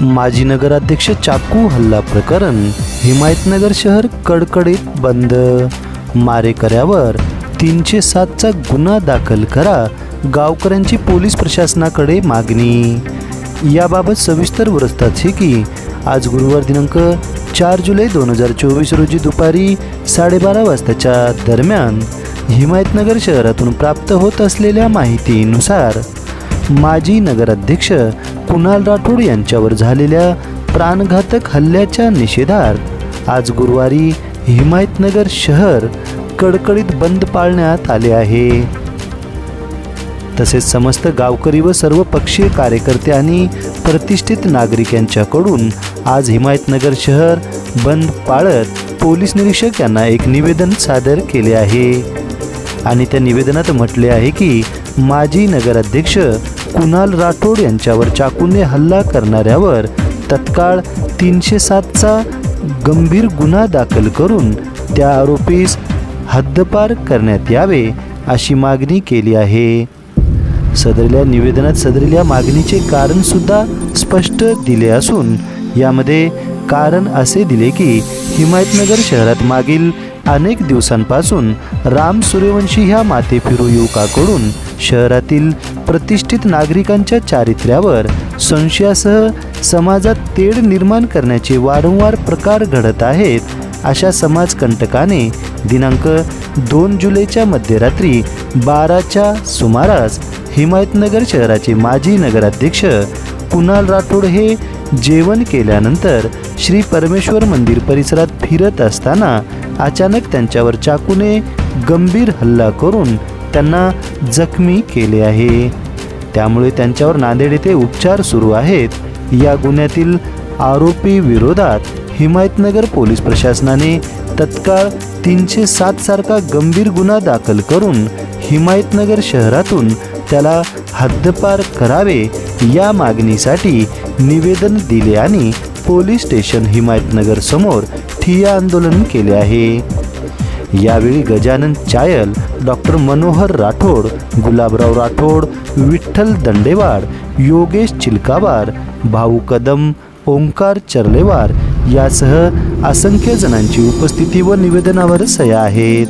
माजी नगराध्यक्ष चाकू हल्ला प्रकरण हिमायतनगर शहर कडकडीत बंद. मारेकऱ्यावर तीनशे सातचा गुन्हा दाखल करा गावकऱ्यांची पोलीस प्रशासनाकडे मागणी. याबाबत सविस्तर वृत्तात हे की आज गुरुवार दिनांक चार जुलै दोन हजार चोवीस रोजी दुपारी साडेबारा वाजताच्या दरम्यान हिमायतनगर शहरातून प्राप्त होत असलेल्या माहितीनुसार माजी नगराध्यक्ष कुणाल राठोड यांच्यावर झालेल्या प्राणघातक हल्ल्याच्या निषेधार्थ आज गुरुवारी हिमायतनगर शहर कडकडीत बंद पाळण्यात आले आहे. तसेच समस्त गावकरी व सर्व पक्षीय कार्यकर्ते आणि प्रतिष्ठित नागरिक यांच्याकडून आज हिमायतनगर शहर बंद पाळत पोलीस निरीक्षक यांना एक निवेदन सादर केले आहे. आणि त्या निवेदनात म्हटले आहे की माजी नगराध्यक्ष कुणाल राठोड यांच्यावर चाकूने हल्ला करणाऱ्यावर तत्काळ तीनशे सातचा गंभीर गुन्हा दाखल करून त्या आरोपीस हद्दपार करण्यात यावे अशी मागणी केली आहे. सदरल्या निवेदनात सदरल्या मागणीचे कारणसुद्धा स्पष्ट दिले असून यामध्ये कारण असे दिले की हिमायतनगर शहरात मागील अनेक दिवसांपासून राम सूर्यवंशी ह्या मातेफिरू युवकाकडून शहरातील प्रतिष्ठित नागरिकांच्या चारित्र्यावर संशयासह समाजात तेढ निर्माण करण्याचे वारंवार प्रकार घडत आहेत अशा समाजकंटकाने दिनांक दोन जुलैच्या मध्यरात्री बाराच्या सुमारास हिमायतनगर शहराचे माजी नगराध्यक्ष कुणाल राठोड हे जेवण केल्यानंतर श्री परमेश्वर मंदिर परिसरात फिरत असताना अचानक त्यांच्यावर चाकूने गंभीर हल्ला करून त्यांना जखमी केले आहे. त्यामुळे त्यांच्यावर नांदेड येथे उपचार सुरू आहेत. या गुन्ह्यातील आरोपी विरोधात हिमायतनगर पोलीस प्रशासनाने तत्काळ तीनशे सात सारखा गंभीर गुन्हा दाखल करून हिमायतनगर शहरातून त्याला हद्दपार करावे या मागणीसाठी निवेदन दिले आणि पोलीस स्टेशन हिमायतनगर समोर ठिय्या आंदोलन केले आहे. यावेळी गजानन चायल डॉक्टर मनोहर राठोड गुलाबराव राठोड विठ्ठल दंडेवाड योगेश चिलकावार भाऊ कदम ओंकार चर्लेवार यासह असंख्य जणांची उपस्थिती व निवेदनावर सह्या आहेत.